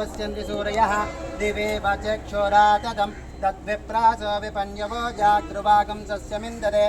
पश्यन्ति सूरयः दिवे वचक्षुरातदं। तद्विप्रासो विपन्यवो जागृभागं सस्यमिन्दते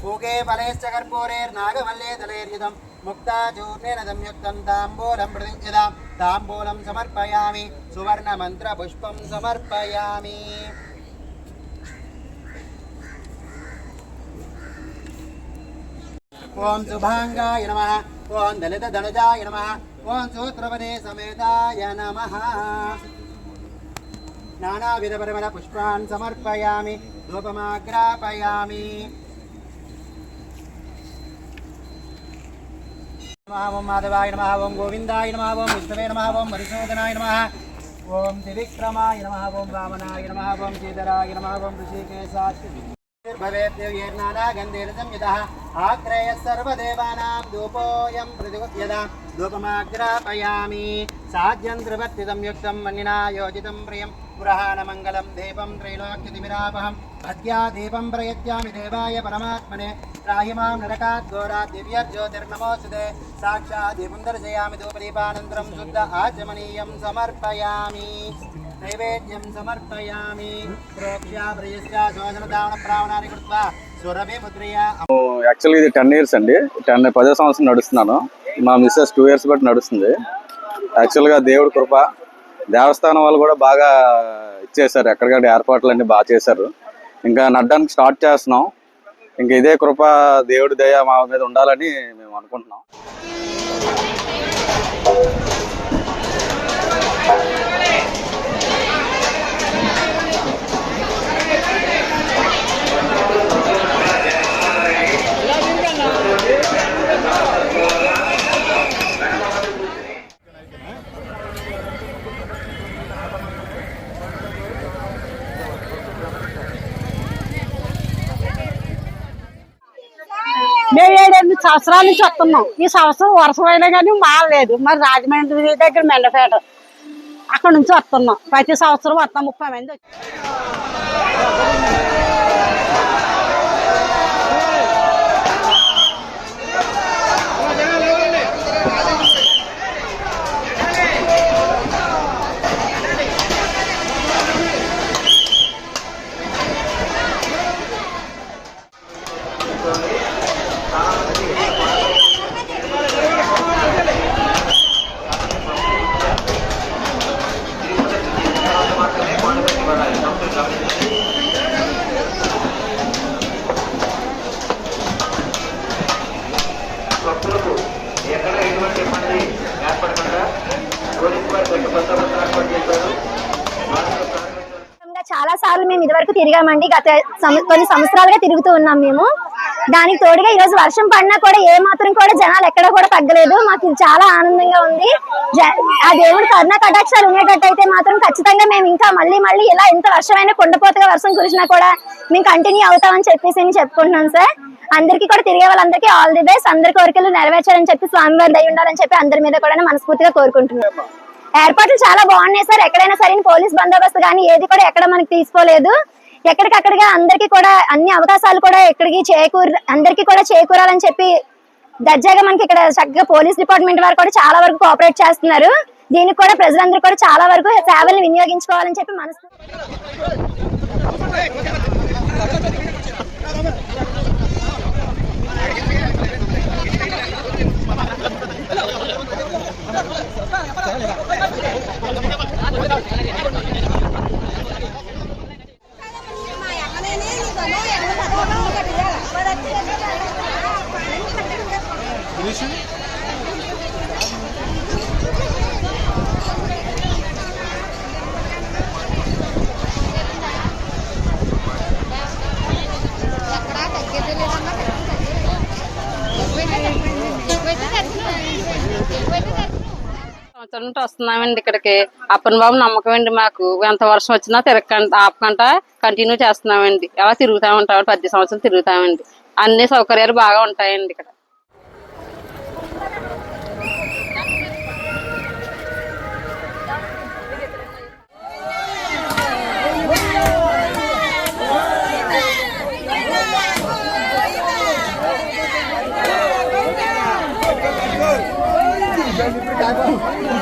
పూగే ఫలేశ్చ కర్పూరేర్నాగమల్లే దళేర్యుధం ముక్తాచూర్ణేన సంయుక్తం తాంబూలం ప్రతియదాం తాంబూలం సమర్పయామి సువర్ణ మంత్ర పుష్పం సమర్పయామి ఓం శుభాంగాయ నమ ఓం దళిత దళజాయ నమ ఓం సూత్రపదే సమేతాయ నమ నానావిధ పరిమళ పుష్పాన్ సమర్పయామి ధూపమాగ్రాపయామి ఓం మాధవాయ నమ ఓం గోవిందాయ నమ ఓం విష్ణవే నమ ఓం మధుసూదనాయ నమ ఓం త్రివిక్రమాయ నమ ఓం వామనాయ నమ ఓం శ్రీధరాయ నమ ఓం ఋషికేశాభవేర్నాగంధీర్జంయుత ఆగ్రేయ సర్వదేవానాం ధూపోయం ప్రతిగుప్యదా ధూపమాగ్రాపయామి సాధ్యం ధ్రువత్తిదం యుక్తం మన్నినా యోజితం ప్రియం पुरहानमङ्गलं दीपं त्रैलोक्यतिमिरापहं भक्त्या दीपं प्रयच्छामि देवाय परमात्मने त्राहि मां नरकात् घोरात् दिव्यज्योतिर्नमोऽस्तुते साक्षात् दीपं दर्शयामि धूपदीपानन्तरं शुद्ध आचमनीयं समर्पयामि नैवेद्यं समर्पयामि प्रोक्ष्या प्रियस्या శోధనదావణ కృత్వా సురభిముద్రయా యాక్చువల్గా ఇది టెన్ ఇయర్స్ అండి టెన్ పదో సంవత్సరం నడుస్తున్నాను మా మిస్సెస్ టూ ఇయర్స్ బట్టి నడుస్తుంది యాక్చువల్గా దేవుడి కృప దేవస్థానం వాళ్ళు కూడా బాగా ఇచ్చేసారు ఎక్కడికక్కడ ఏర్పాట్లు అన్ని బాగా చేశారు. ఇంకా నడ్డానికి స్టార్ట్ చేస్తున్నాం. ఇంకా ఇదే కృప దేవుడి దయ మా మీద ఉండాలని మేము అనుకుంటున్నాం. మేము ఏడెనిమిది సంవత్సరాల నుంచి వస్తున్నాం. ఈ సంవత్సరం వర్షం అయినా కానీ మారలేదు మరి రాజమండ్రి దగ్గర మెండపేట అక్కడ నుంచి వస్తున్నాం. ప్రతి సంవత్సరం వస్తాం. ముప్పై మంది సార్లు మేము ఇదివరకు తిరిగామండి. గత కొన్ని సంవత్సరాలుగా తిరుగుతూ ఉన్నాం మేము. దానికి తోడుగా ఈ రోజు వర్షం పడినా కూడా ఏ మాత్రం కూడా జనాలు ఎక్కడ కూడా తగ్గలేదు. మాకు ఇది చాలా ఆనందంగా ఉంది. జ- ఆ దేవుడు కరుణ కటాక్షాలు ఉండేటట్టయితే మాత్రం ఖచ్చితంగా మేము ఇంకా మళ్ళీ మళ్ళీ ఇలా ఎంత వర్షమైనా కుండపోతగా వర్షం కురిసినా కూడా మేము కంటిన్యూ అవుతామని చెప్పేసి నేను చెప్పుకుంటున్నాం సార్. అందరికీ కూడా తిరిగే వాళ్ళందరికీ ఆల్ ది బెస్ట్. అందరి కోరికలు నెరవేర్చాలని చెప్పి స్వామివారి దయ ఉండాలని చెప్పి అందరి మీద కూడా మనస్ఫూర్తిగా కోరుకుంటున్నాం ఏర్పాట్లు చాలా బాగున్నాయి సార్. ఎక్కడైనా సరే పోలీస్ బందోబస్తు కానీ ఏది కూడా ఎక్కడ మనకి తీసుకోలేదు. ఎక్కడికక్కడిగా అందరికి కూడా అన్ని అవకాశాలు కూడా ఎక్కడికి చేకూర అందరికీ కూడా చేకూరాలని చెప్పి దర్జాగా మనకి ఇక్కడ చక్కగా పోలీస్ డిపార్ట్మెంట్ వారు కూడా చాలా వరకు కోఆపరేట్ చేస్తున్నారు. దీనికి కూడా ప్రజలందరూ కూడా చాలా వరకు సేవలను వినియోగించుకోవాలని చెప్పి మనసు సంవత్సరం వస్తున్నామండి ఇక్కడికి. అప్పన్ బాబు నమ్మకం అండి మాకు. ఎంత వర్షం వచ్చినా తిరగకుండా ఆపకుండా కంటిన్యూ చేస్తున్నామండి. అలా తిరుగుతూ ఉంటాం పద్దెనిమిది సంవత్సరాలు తిరుగుతామండి. అన్ని సౌకర్యాలు బాగా ఉంటాయండి ఇక్కడ. Obrigado.